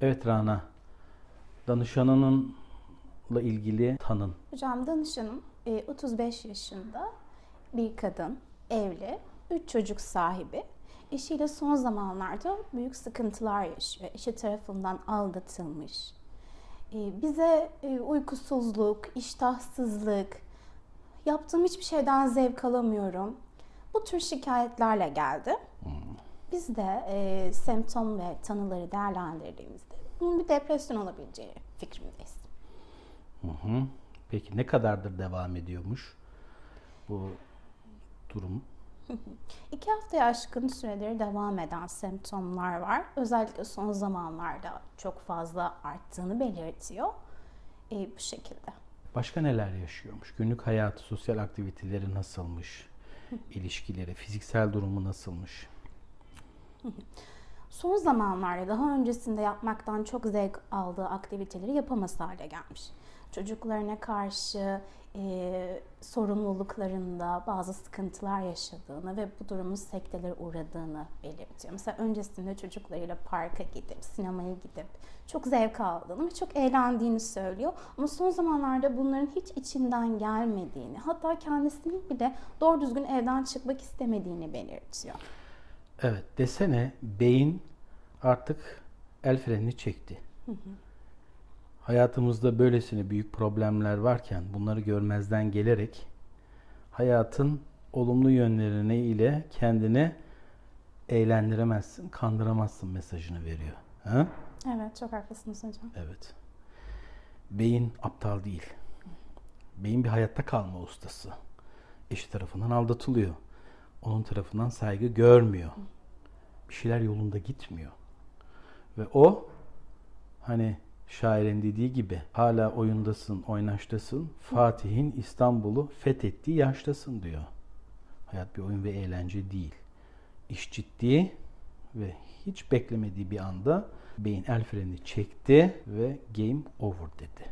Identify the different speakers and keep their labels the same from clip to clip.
Speaker 1: Evet Rana, danışanınınla ilgili tanın.
Speaker 2: Hocam danışanım e, 35 yaşında bir kadın, evli, 3 çocuk sahibi. Eşiyle son zamanlarda büyük sıkıntılar yaşıyor. Eşi tarafından aldatılmış. E, Bize e, uykusuzluk, iştahsızlık, yaptığım hiçbir şeyden zevk alamıyorum. Bu tür şikayetlerle geldi. Biz de e, semptom ve tanıları değerlendirdiğimizde bunun bir depresyon olabileceği fikrindeyiz.
Speaker 1: Hı hı. Peki ne kadardır devam ediyormuş bu durum?
Speaker 2: İki haftaya aşkın süredir devam eden semptomlar var. Özellikle son zamanlarda çok fazla arttığını belirtiyor. E, bu şekilde.
Speaker 1: Başka neler yaşıyormuş? Günlük hayatı, sosyal aktiviteleri nasılmış? İlişkileri, fiziksel durumu nasılmış?
Speaker 2: Son zamanlarda daha öncesinde yapmaktan çok zevk aldığı aktiviteleri yapamaz hale gelmiş. Çocuklarına karşı e, sorumluluklarında bazı sıkıntılar yaşadığını ve bu durumun sektelere uğradığını belirtiyor. Mesela öncesinde çocuklarıyla parka gidip, sinemaya gidip çok zevk aldığını ve çok eğlendiğini söylüyor. Ama son zamanlarda bunların hiç içinden gelmediğini, hatta kendisinin bile doğru düzgün evden çıkmak istemediğini belirtiyor.
Speaker 1: Evet, desene beyin artık el frenini çekti. Hayatımızda böylesine büyük problemler varken bunları görmezden gelerek hayatın olumlu yönlerini ile kendini eğlendiremezsin, kandıramazsın mesajını veriyor. Ha?
Speaker 2: Evet, çok haklısınız hocam.
Speaker 1: Evet. Beyin aptal değil. Beyin bir hayatta kalma ustası. Eşi tarafından aldatılıyor. Onun tarafından saygı görmüyor. Bir şeyler yolunda gitmiyor. Ve o hani şairin dediği gibi hala oyundasın, oynaştasın. Fatih'in İstanbul'u fethettiği yaştasın diyor. Hayat bir oyun ve eğlence değil. İş ciddi ve hiç beklemediği bir anda beyin el frenini çekti ve game over dedi.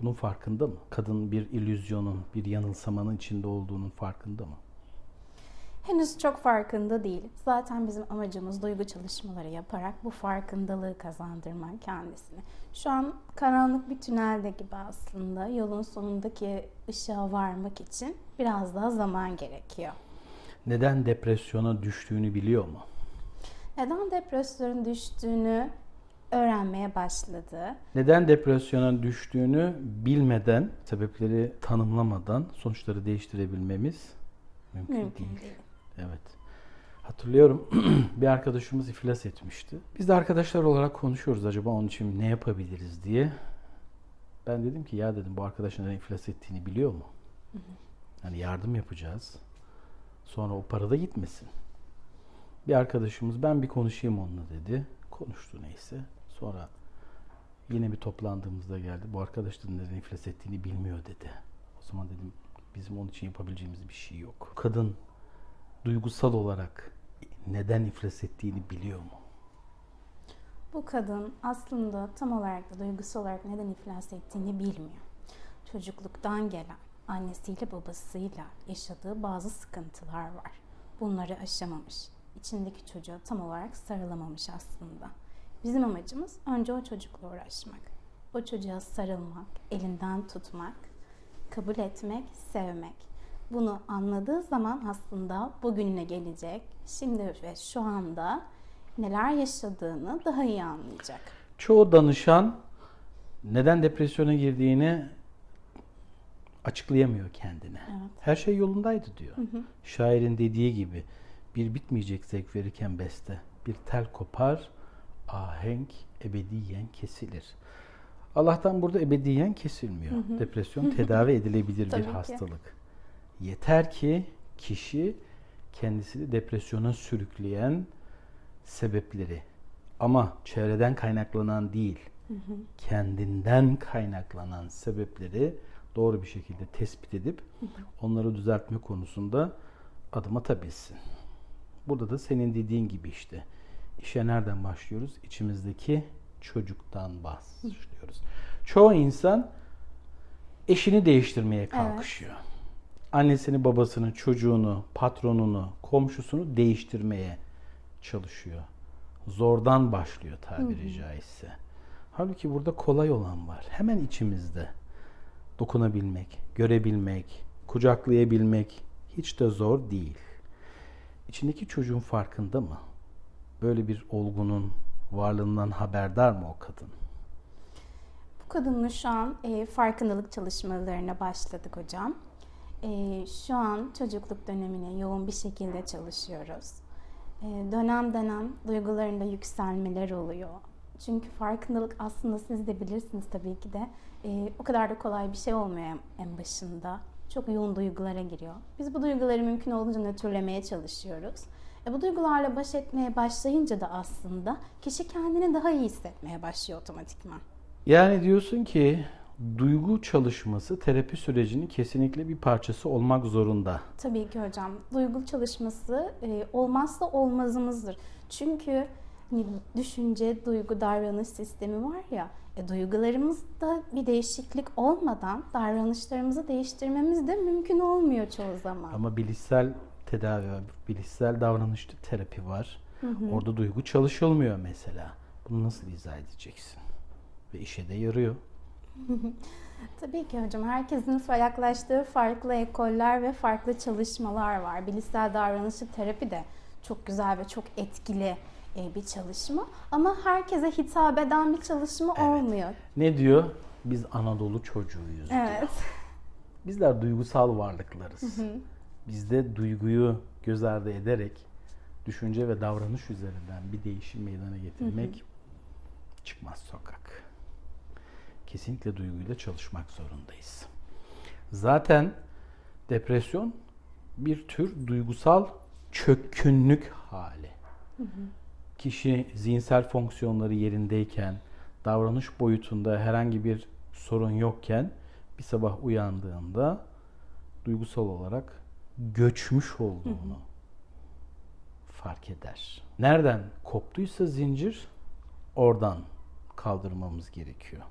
Speaker 1: Bunun farkında mı? Kadın bir illüzyonun, bir yanılsamanın içinde olduğunun farkında mı?
Speaker 2: Henüz çok farkında değil. Zaten bizim amacımız duygu çalışmaları yaparak bu farkındalığı kazandırmak kendisine. Şu an karanlık bir tünelde gibi aslında. Yolun sonundaki ışığa varmak için biraz daha zaman gerekiyor.
Speaker 1: Neden depresyona düştüğünü biliyor mu?
Speaker 2: Neden depresyonun düştüğünü öğrenmeye başladı.
Speaker 1: Neden depresyona düştüğünü bilmeden, sebepleri tanımlamadan sonuçları değiştirebilmemiz mümkün,
Speaker 2: Mümkün
Speaker 1: değil.
Speaker 2: değil.
Speaker 1: Evet. Hatırlıyorum bir arkadaşımız iflas etmişti. Biz de arkadaşlar olarak konuşuyoruz acaba onun için ne yapabiliriz diye. Ben dedim ki ya dedim bu arkadaşın neden iflas ettiğini biliyor mu? Hani yardım yapacağız. Sonra o para da gitmesin. Bir arkadaşımız ben bir konuşayım onunla dedi. Konuştu neyse. Sonra yine bir toplandığımızda geldi. Bu arkadaş da neden iflas ettiğini bilmiyor dedi. O zaman dedim bizim onun için yapabileceğimiz bir şey yok. Kadın duygusal olarak neden iflas ettiğini biliyor mu?
Speaker 2: Bu kadın aslında tam olarak da duygusal olarak neden iflas ettiğini bilmiyor. Çocukluktan gelen annesiyle babasıyla yaşadığı bazı sıkıntılar var. Bunları aşamamış. İçindeki çocuğa tam olarak sarılamamış aslında. Bizim amacımız önce o çocukla uğraşmak. O çocuğa sarılmak, elinden tutmak, kabul etmek, sevmek. Bunu anladığı zaman aslında bugününe gelecek, şimdi ve şu anda neler yaşadığını daha iyi anlayacak.
Speaker 1: Çoğu danışan neden depresyona girdiğini açıklayamıyor kendine.
Speaker 2: Evet.
Speaker 1: Her şey yolundaydı diyor. Şairin dediği gibi bir bitmeyecek zevk verirken beste bir tel kopar, ahenk ebediyen kesilir. Allah'tan burada ebediyen kesilmiyor. Depresyon tedavi edilebilir bir
Speaker 2: ki.
Speaker 1: Yeter ki kişi kendisini depresyona sürükleyen sebepleri ama çevreden kaynaklanan değil, kendinden kaynaklanan sebepleri doğru bir şekilde tespit edip onları düzeltme konusunda adım atabilsin. Burada da senin dediğin gibi işte işe nereden başlıyoruz? İçimizdeki çocuktan başlıyoruz. Çoğu insan eşini değiştirmeye kalkışıyor. Annesini, babasını, çocuğunu, patronunu, komşusunu değiştirmeye çalışıyor. Zordan başlıyor tabiri caizse. Halbuki burada kolay olan var. Hemen içimizde. Dokunabilmek, görebilmek, kucaklayabilmek hiç de zor değil. İçindeki çocuğun farkında mı? Böyle bir olgunun varlığından haberdar mı o kadın?
Speaker 2: Bu kadının şu an e, farkındalık çalışmalarına başladık hocam. E, şu an çocukluk dönemine yoğun bir şekilde çalışıyoruz. E, dönem dönem duygularında yükselmeler oluyor. Çünkü farkındalık aslında siz de bilirsiniz tabii ki de e, o kadar da kolay bir şey olmuyor en başında. Çok yoğun duygulara giriyor. Biz bu duyguları mümkün olduğunca nötrlemeye çalışıyoruz. E, bu duygularla baş etmeye başlayınca da aslında kişi kendini daha iyi hissetmeye başlıyor otomatikman.
Speaker 1: Yani diyorsun ki duygu çalışması terapi sürecinin kesinlikle bir parçası olmak zorunda.
Speaker 2: Tabii ki hocam. Duygu çalışması e, olmazsa olmazımızdır. Çünkü hani düşünce, duygu, davranış sistemi var ya, e, duygularımızda bir değişiklik olmadan davranışlarımızı değiştirmemiz de mümkün olmuyor çoğu zaman.
Speaker 1: Ama bilişsel tedavi var, bilişsel davranışlı terapi var. Orada duygu çalışılmıyor mesela. Bunu nasıl izah edeceksin? Ve işe de yarıyor.
Speaker 2: Tabii ki hocam. Herkesin yaklaştığı farklı ekoller ve farklı çalışmalar var. Bilişsel davranışçı terapi de çok güzel ve çok etkili e, bir çalışma. Ama herkese hitap eden bir çalışma olmuyor.
Speaker 1: Ne diyor? Biz Anadolu çocuğuyuz. diyor.
Speaker 2: Evet.
Speaker 1: Bizler duygusal varlıklarız. Bizde duyguyu göz ardı ederek düşünce ve davranış üzerinden bir değişim meydana getirmek çıkmaz sokak. Kesinlikle duyguyla çalışmak zorundayız. Zaten depresyon bir tür duygusal çökkünlük hali. Kişi zihinsel fonksiyonları yerindeyken, davranış boyutunda herhangi bir sorun yokken bir sabah uyandığında duygusal olarak göçmüş olduğunu fark eder. Nereden koptuysa zincir oradan kaldırmamız gerekiyor.